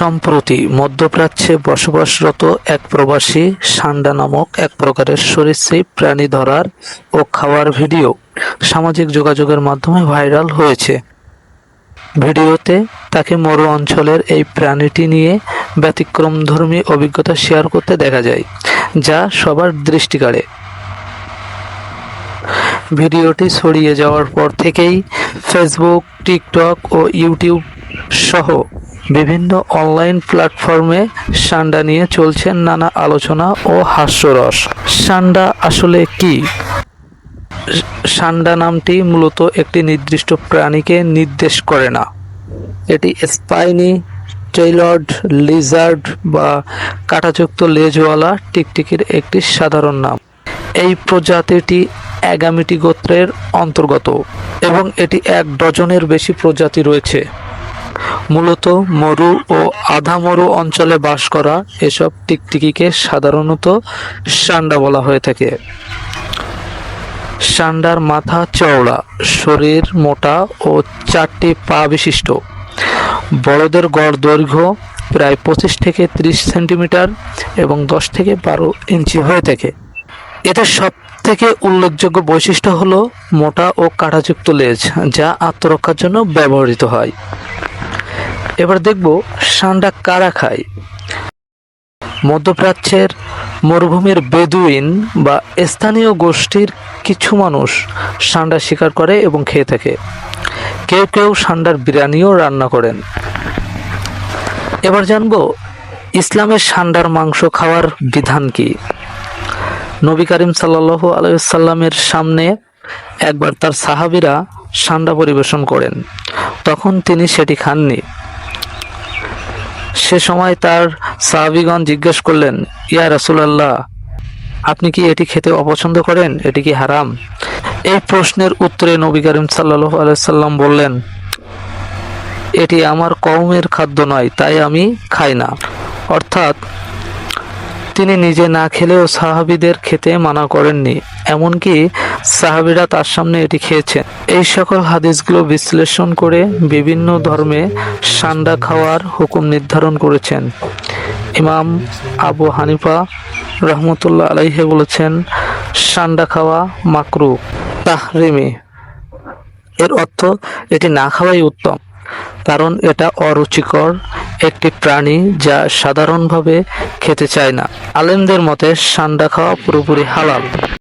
সম্প্রতি মধ্যপ্রাচ্যে বসবাসরত এক প্রবাসী সান্ডা নামক এক প্রকারের সরীসৃপ প্রাণী ধরার ও খাওয়ার ভিডিও সামাজিক যোগাযোগের মাধ্যমে ভাইরাল হয়েছে। ভিডিওতে তাকে মরু অঞ্চলের এই প্রাণীটি নিয়ে ব্যতিক্রমধর্মী অভিজ্ঞতা শেয়ার করতে দেখা যায়, যা সবার দৃষ্টি কাড়ে। ভিডিওটি ছড়িয়ে যাওয়ার পর থেকেই ফেসবুক, টিকটক ও ইউটিউব সহ বিভিন্ন অনলাইন প্ল্যাটফর্মে সান্ডা নিয়ে চলছে নানা আলোচনা ও হাস্যরস। সান্ডা আসলে কি? সান্ডা নামটি মূলত একটি নির্দিষ্ট প্রাণীকে নির্দেশ করে না। এটি স্পাইনি টেইলড লিজার্ড বা কাঁটাযুক্ত লেজওয়ালা টিকটিকির একটি সাধারণ নাম। এই প্রজাতিটি অ্যাগামিটি গোত্রের অন্তর্গত এবং এটি এক ডজনের বেশি প্রজাতি রয়েছে। মূলত মরু ও আধা মরু অঞ্চলে বাস করা এসব টিকটিকিকে সাধারণত সান্ডা বলা হয়ে থাকে। সান্ডার মাথা চওড়া, শরীর মোটা ও চারটি পা বিশিষ্ট। বড়দের গড় দৈর্ঘ্য প্রায় পঁচিশ থেকে ত্রিশ সেন্টিমিটার এবং দশ থেকে বারো ইঞ্চি হয়ে থাকে। এদের সব থেকে উল্লেখযোগ্য বৈশিষ্ট্য হলো মোটা ও কাঁটাযুক্ত লেজ, যা আত্মরক্ষার জন্য ব্যবহৃত হয়। এবার দেখব সান্ডা কারা খায়। মধ্যপ্রাচ্যের মরুভূমির বেদুইন বা স্থানীয় গোষ্ঠীর কিছু মানুষ সান্ডা শিকার করে এবং খেয়ে থাকে। কেউ কেউ সান্ডার বিরিয়ানিও রান্না করেন। এবার জানব ইসলামের সান্ডার মাংস খাওয়ার বিধান কি? নবী করিম সাল্লাহ আলাইসাল্লামের সামনে একবার তার সাহাবিরা সান্ডা পরিবেশন করেন। তখন তিনি সেটি খাননি। সে সময় তার সাহাবিগণ জিজ্ঞেস করলেন, ইয়া রাসুলাল্লাহ, আপনি কি এটি খেতে অপছন্দ করেন? এটি কি হারাম? এই প্রশ্নের উত্তরে নবী করিম সাল্লাহ আলাইসাল্লাম বললেন, এটি আমার কওমের খাদ্য নয়, তাই আমি খাই না। অর্থাৎ তিনি নিজে না খেলেও সাহাবিদের খেতে মানা করেননি, এমনকি সাহাবিরা তার সামনে এটি খেয়েছেন। এই সকল হাদিসগুলো বিশ্লেষণ করে বিভিন্ন ধর্মে সান্ডা খাওয়ার হুকুম নির্ধারণ করেছেন। ইমাম আবু হানিফা রহমতুল্লাহ আলাইহে বলেছেন, সান্ডা খাওয়া মাকরু, তাহরিমি। এর অর্থ, এটি না খাওয়াই উত্তম। কারণ এটা অরুচিকর একটি প্রাণী যা সাধারণভাবে খেতে চায় না। আলেমদের মতে, সান্ডা খাওয়া পুরোপুরি হালাল।